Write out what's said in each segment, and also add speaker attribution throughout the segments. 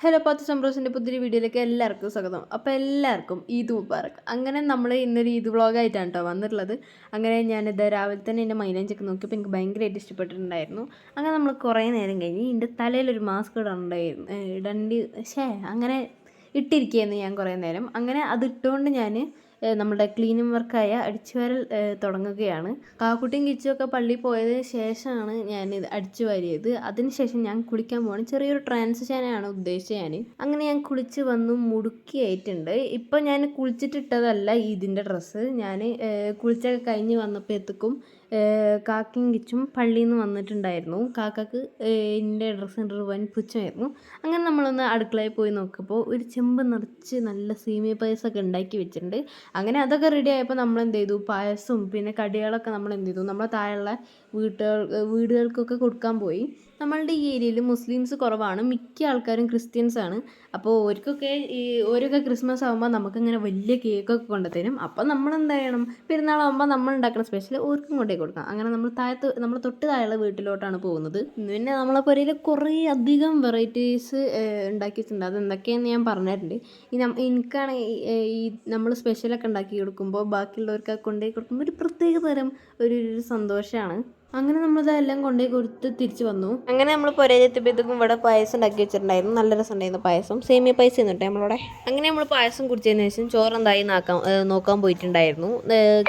Speaker 1: Hello പത്ത് സംബ്രോസിന്റെ പുതിയൊരു വീഡിയോയിലേക്ക് എല്ലാവർക്കും സ്വാഗതം. അപ്പോൾ എല്ലാവർക്കും ഈദ് മുബാറക്ക് അങ്ങനെ നമ്മൾ ഇന്നൊരു ഈദ് വ്ളോഗായിട്ടാണ് കേട്ടോ വന്നിട്ടുള്ളത്. അങ്ങനെ ഞാനിത് രാവിലെ തന്നെ എന്റെ മൈലാഞ്ചൊക്കെ നോക്കിയപ്പോൾ എനിക്ക് ഭയങ്കരമായിട്ട് ഇഷ്ടപ്പെട്ടിട്ടുണ്ടായിരുന്നു. അങ്ങനെ നമ്മൾ കുറേ നേരം കഴിഞ്ഞ് എന്റെ തലയിലൊരു മാസ്ക് ഇടണ്ടായിരുന്നു ഇടണ്ടി ഷേ അങ്ങനെ ഇട്ടിരിക്കുകയായിരുന്നു ഞാൻ കുറേ നേരം. അങ്ങനെ അത് ഇട്ടുകൊണ്ട് ഞാൻ നമ്മുടെ ക്ലീനിങ് വർക്കായ അടിച്ചുവാരൽ തുടങ്ങുകയാണ്. കാക്കുട്ടിയും കിച്ചുമൊക്കെ പള്ളി പോയതിന് ശേഷമാണ് ഞാൻ ഇത് അടിച്ചു വാരിയത്. അതിനുശേഷം ഞാൻ കുളിക്കാൻ പോകണം ചെറിയൊരു ട്രാൻസിഷനാണ് ഉദ്ദേശിച്ചത് ഞാൻ അങ്ങനെ ഞാൻ കുളിച്ച് വന്നു മുടുക്കിയായിട്ടുണ്ട്. ഇപ്പം ഞാൻ കുളിച്ചിട്ടിട്ടതല്ല ഇതിന്റെ ഡ്രസ്സ്. ഞാൻ കുളിച്ചൊക്കെ കഴിഞ്ഞ് വന്നപ്പോഴത്തേക്കും കാക്കയും കിച്ചും പള്ളിയിൽ നിന്ന് വന്നിട്ടുണ്ടായിരുന്നു. കാക്കക്ക് എന്റെ ഡ്രസ്സ് കണ്ടിട്ട് വൻ പുച്ഛമായിരുന്നു. അങ്ങനെ നമ്മളൊന്ന് അടുക്കളയിൽ പോയി നോക്കിയപ്പോൾ ഒരു ചെമ്പ് നിറച്ച് നല്ല സീമിയ പായസമൊക്കെ ഉണ്ടാക്കി വെച്ചിട്ടുണ്ട്. അങ്ങനെ അതൊക്കെ റെഡി ആയപ്പോൾ നമ്മൾ എന്ത് ചെയ്തു പായസവും പിന്നെ കടികളൊക്കെ നമ്മൾ എന്ത് ചെയ്തു നമ്മളെ താഴെയുള്ള വീട്ടുകൾ വീടുകൾക്കൊക്കെ കൊടുക്കാൻ പോയി. നമ്മളുടെ ഈ ഏരിയയിൽ മുസ്ലിംസ് കുറവാണ്. മിക്ക ആൾക്കാരും ക്രിസ്ത്യൻസ് ആണ്. അപ്പോൾ ഓർക്കൊക്കെ ഈ ഓരൊക്കെ ക്രിസ്മസ് ആകുമ്പോൾ നമുക്കിങ്ങനെ വലിയ കേക്കൊക്കെ കൊണ്ടുതരും. അപ്പോൾ നമ്മൾ എന്താ ചെയ്യണം പെരുന്നാളാകുമ്പോൾ നമ്മൾ ഉണ്ടാക്കുന്ന സ്പെഷ്യൽ ഓർക്കും കൊണ്ടേ കൊടുക്കാം. അങ്ങനെ നമ്മൾ താഴത്ത് നമ്മൾ തൊട്ട് താഴെയുള്ള വീട്ടിലോട്ടാണ് പോകുന്നത്. പിന്നെ നമ്മളെ പുരയിൽ കുറേ അധികം വെറൈറ്റീസ് ഉണ്ടാക്കിയിട്ടുണ്ട്. അത് എന്തൊക്കെയാണെന്ന് ഞാൻ പറഞ്ഞിട്ടുണ്ട്. ഈ എനിക്കാണ് ഈ നമ്മൾ സ്പെഷ്യലൊക്കെ ഉണ്ടാക്കി കൊടുക്കുമ്പോൾ ബാക്കിയുള്ളവർക്ക് കൊണ്ടുപോയി കൊടുക്കുമ്പോൾ ഒരു പ്രത്യേക തരം ഒരു സന്തോഷമാണ്. അങ്ങനെ നമ്മളിതെല്ലാം കൊണ്ടുപോയി കൊടുത്ത് തിരിച്ചു വന്നു. അങ്ങനെ നമ്മൾ പുരയിലെത്തിയപ്പോഴത്തേക്കും ഇവിടെ പായസം ഉണ്ടാക്കി വെച്ചിട്ടുണ്ടായിരുന്നു. നല്ല രസമുണ്ടായിരുന്നു പായസം. സേമിയ പായസം എന്നിട്ട് നമ്മളവിടെ. അങ്ങനെ നമ്മൾ പായസം കുടിച്ചതിന് ശേഷം ചോറ് എന്തായി നോക്കാൻ നോക്കാൻ പോയിട്ടുണ്ടായിരുന്നു.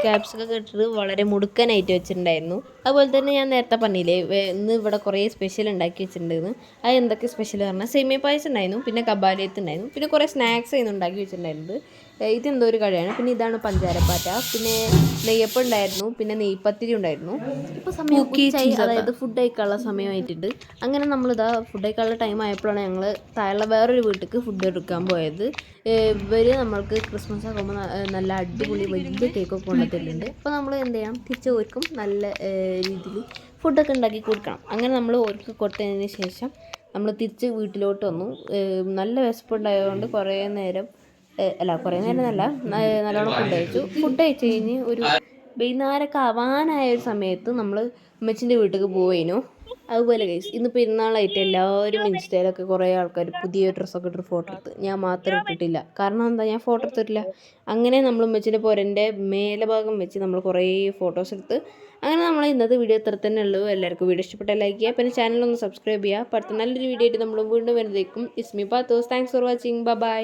Speaker 1: ക്യാപ്സൊക്കെ ഇട്ടിട്ട് വളരെ മുടുക്കനായിട്ട് വെച്ചിട്ടുണ്ടായിരുന്നു. അതുപോലെ തന്നെ ഞാൻ നേരത്തെ പറഞ്ഞില്ലേ ഇന്ന് ഇവിടെ കുറേ സ്പെഷ്യൽ ഉണ്ടാക്കി വെച്ചിട്ടുണ്ടായിരുന്നു. അത് എന്തൊക്കെ സ്പെഷ്യൽ പറഞ്ഞാൽ സേമിയ പായസം ഉണ്ടായിരുന്നു പിന്നെ കബാലിയത്ത് ഉണ്ടായിരുന്നു പിന്നെ കുറേ സ്നാക്സ് ആയിരുന്നു ഉണ്ടാക്കി വെച്ചിട്ടുണ്ടായിരുന്നത്. ഇതെന്തോ ഒരു കടയാണ്. പിന്നെ ഇതാണ് പഞ്ചാരപ്പാറ്റ. പിന്നെ നെയ്യപ്പം ഉണ്ടായിരുന്നു. പിന്നെ നെയ്പത്തിരി ഉണ്ടായിരുന്നു. ഇപ്പോൾ സമയം ഉച്ചയായി. അതായത് ഫുഡ് കഴിക്കാനുള്ള സമയമായിട്ടുണ്ട്. അങ്ങനെ നമ്മളിതാ ഫുഡ് കഴിക്കാനുള്ള ടൈം ആയപ്പോഴാണ് ഞങ്ങൾ താഴെ വേറൊരു വീട്ടിലേക്ക് ഫുഡ് എടുക്കാൻ പോയത്. ഇവർ നമ്മൾക്ക് ക്രിസ്മസ് ആകുമ്പോൾ നല്ല അടിപൊളി വലിയ കേക്കൊക്കെ കൊണ്ടുവരുന്നുണ്ട് അപ്പോൾ നമ്മൾ എന്ത് ചെയ്യാം? തിരിച്ച് ഓർക്കും നല്ല രീതിയിൽ ഫുഡൊക്കെ ഉണ്ടാക്കി കൊടുക്കണം. അങ്ങനെ നമ്മൾ ഓർക്ക് കൊടുത്തതിന് ശേഷം നമ്മൾ തിരിച്ച് വീട്ടിലോട്ട് വന്നു. നല്ല വിശപ്പുണ്ടായതുകൊണ്ട് കുറേ നേരം അല്ല കുറേ നേരം നല്ലോണം ഫുഡ് കഴിച്ചു. ഫുഡ് കഴിച്ച് കഴിഞ്ഞ് ഒരു വൈകുന്നേരമൊക്കെ ആവാനായ ഒരു സമയത്ത് നമ്മൾ അമ്മച്ചിന്റെ വീട്ടിലേക്ക് പോവേനു. അതുപോലെ ഗൈസ് ഇന്ന് പെരുന്നാളായിട്ട് എല്ലാവരും ഇൻസ്റ്റയിലൊക്കെ കുറേ ആൾക്കാർ പുതിയ ഡ്രസ്സൊക്കെ ഇട്ട് ഫോട്ടോ എടുത്ത് ഞാൻ മാത്രം ഇട്ടിട്ടില്ല. കാരണം എന്താ ഞാൻ ഫോട്ടോ എടുത്തിട്ടില്ല. അങ്ങനെ നമ്മൾ ഉമ്മച്ചിന്റെ പുരന്റെ മേലെ ഭാഗം വെച്ച് നമ്മൾ കുറേ ഫോട്ടോസ് എടുത്ത് അങ്ങനെ നമ്മൾ ഇന്നത്തെ വീഡിയോ ഇത്ര തന്നെ ഉള്ളൂ. എല്ലാവർക്കും വീഡിയോ ഇഷ്ടപ്പെട്ട ലൈക്ക് ചെയ്യുക. പിന്നെ ചാനൽ ഒന്ന് സബ്സ്ക്രൈബ് ചെയ്യുക. അടുത്ത നല്ലൊരു വീഡിയോ ആയിട്ട് നമ്മൾ വീണ്ടും വരുന്നതേക്കും ഇസ്മി പാത്തോസ് താങ്ക്സ് ഫോർ വാച്ചിങ് ബൈ